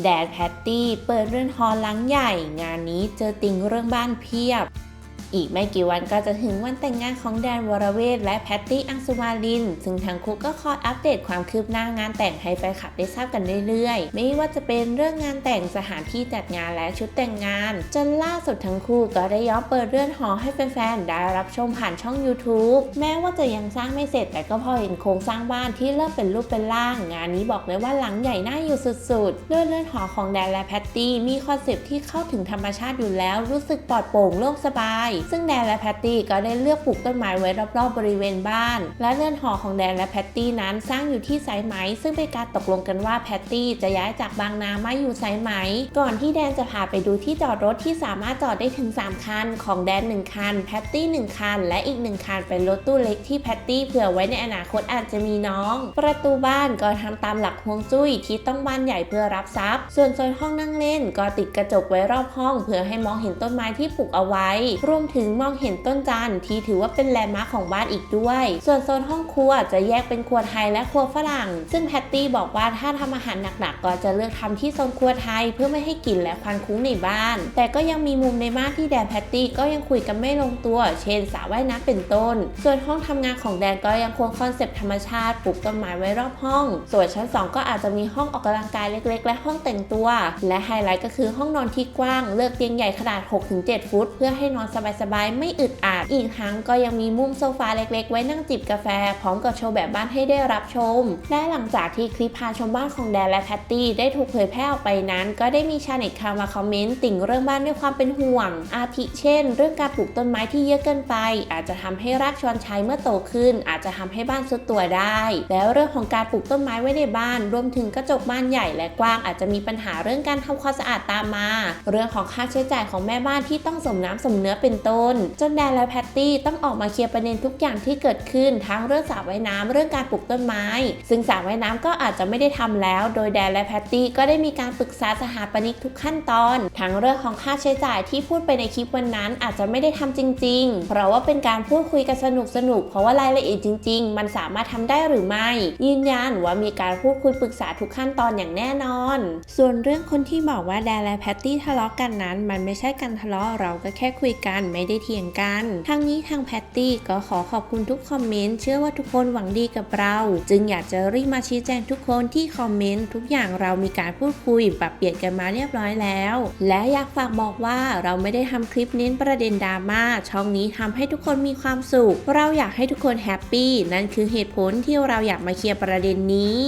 แดดแพตตี้เปิดเรือนฮอลหลังใหญ่ งานนี้เจอติงเรื่องบ้านเพียบ อีกไม่กี่วันก็จะถึงวันแต่งงานของแดนวรเวทและแพตตี้อังสุมาลิน ซึ่งทั้งคู่ก็คอยอัปเดตความคืบหน้างานแต่งให้แฟนคลับได้ทราบกันเรื่อยๆ ไม่ว่าจะเป็นเรื่องงานแต่งสถานที่จัดงานและชุดแต่งงาน จนล่าสุดทั้งคู่ก็ได้ย้อนเปิดเรือนหอให้แฟนๆได้รับชมผ่านช่อง YouTube แม้ว่าจะยังสร้างไม่เสร็จ แต่ก็พอเห็นโครงสร้างบ้านที่เริ่มเป็นรูปเป็นร่าง งานนี้บอกเลยว่าหลังใหญ่น่าอยู่สุดๆด้วยเรือนหอของแดนและแพตตี้มีคอนเซปต์ที่เข้าถึงธรรมชาติอยู่แล้วรู้สึกปลอดโปร่งโล่งสบายซึ่งแดนและแพตตี้ก็ได้เลือกปลูกต้นไม้ไว้รอบๆบริเวณบ้าน และเรือนหอของแดนและแพตตี้นั้นสร้างอยู่ที่สายไหม ซึ่งเป็นการตกลงกันว่าแพตตี้จะย้ายจากบางนามาอยู่สายไหม ก่อนที่แดนจะพาไปดูที่จอดรถที่สามารถจอดได้ถึง 3 คัน ของแดน 1 คัน แพตตี้ 1 คัน และอีก 1 คันเป็นรถตู้เล็กที่แพตตี้เผื่อไว้ในอนาคตอาจจะมีน้อง ประตูบ้านก็ทำตามหลักฮวงจุ้ยที่ต้องบ้านใหญ่เพื่อรับทรัพย์ ส่วนโซนห้องนั่งเล่นก็ติดกระจกไว้รอบห้อง เพื่อให้มองเห็นต้นไม้ที่ปลูกเอาไว้รวมถึงมองเห็นต้นจันทร์ที่ถือว่าเป็นแลนด์มาร์คของบ้านอีกด้วย ส่วนโซนห้องครัวจะแยกเป็นครัวไทยและครัวฝรั่ง ซึ่งแพตตี้บอกว่าถ้าทำอาหารหนักๆ ก็จะเลือกทำที่โซนครัวไทยเพื่อไม่ให้กลิ่นและควันคุ้งในบ้าน แต่ก็ยังมีมุมในบ้านที่แดนแพตตี้ก็ยังคุยกันไม่ลงตัว เช่นสระว่ายน้ำเป็นต้น ส่วนห้องทำงานของแดนก็ยังคงคอนเซปต์ธรรมชาติปลูกต้นไม้ไว้รอบห้อง ส่วนชั้น 2 ก็อาจจะมีห้องออกกำลังกายเล็ก ๆ และห้องแต่งตัว และไฮไลท์ก็คือห้องนอนที่กว้าง เลือกเตียงใหญ่ขนาด 6-7 ฟุต เพื่อให้นอนสบายๆไม่อึดอัด อีกทั้งก็ยังมีมุมโซฟาเล็กๆ ไว้นั่งจิบกาแฟ พร้อมกับโชว์แบบบ้านให้ได้รับชม และหลังจากที่คลิปพาชมบ้านของแดนและแพตตี้ได้ถูกเผยแพร่ออกไปนั้น ก็ได้มีชาวเน็ตเข้ามาคอมเมนต์ติ่งเรื่องบ้านด้วยความเป็นห่วง อาทิเช่น เรื่องการปลูกต้นไม้ที่เยอะเกินไป อาจจะทำให้รากชอนชัยเมื่อโตขึ้น อาจจะทำให้บ้านซุดตัวได้ แล้วเรื่องของการปลูกต้นไม้ไว้ในบ้าน รวมถึงกระจกบ้านใหญ่และกว้าง อาจจะมีปัญหาเรื่องการทำความสะอาดตามมา เรื่องของค่าใช้จ่ายของแม่บ้านที่ต้องสมน้ำสมเนื้อเป็นต้นจนแดนและแพตตี้ต้องออกมาเคลียร์ประเด็นทุกอย่างที่เกิดขึ้น ทั้งเรื่องสระว่ายน้ำเรื่องการปลูกต้นไม้ ซึ่งสระว่ายน้ำก็อาจจะไม่ได้ทำแล้ว โดยแดนและแพตตี้ก็ได้มีการปรึกษาสถาปนิกทุกขั้นตอน ทั้งเรื่องของค่าใช้จ่ายที่พูดไปในคลิปวันนั้นอาจจะไม่ได้ทำจริง ๆ เพราะว่าเป็นการพูดคุยกันสนุกสนุกๆเพราะว่ารายละเอียดจริง ๆ มันสามารถทำได้หรือไม่ ยืนยันว่ามีการพูดคุยปรึกษาทุกขั้นตอนอย่างแน่นอน ส่วนเรื่องคนที่บอกว่าแดนและแพตตี้ทะเลาะกันนั้น มันไม่ใช่การทะเลาะเราก็แค่คุยกันไม่ได้เถียงกันทางนี้ทางแพตตี้ก็ขอขอบคุณทุกคอมเมนต์เชื่อว่าทุกคนหวังดีกับเรา จึงอยากจะรีบมาชี้แจงทุกคนที่คอมเมนต์ทุกอย่างเรามีการพูดคุยปรับเปลี่ยนกันมาเรียบร้อยแล้ว และอยากฝากบอกว่าเราไม่ได้ทำคลิปเน้นประเด็นดราม่าช่องนี้ทำให้ทุกคนมีความสุข เราอยากให้ทุกคนแฮปปี้นั่นคือเหตุผลที่เราอยากมาเคลียร์ประเด็นนี้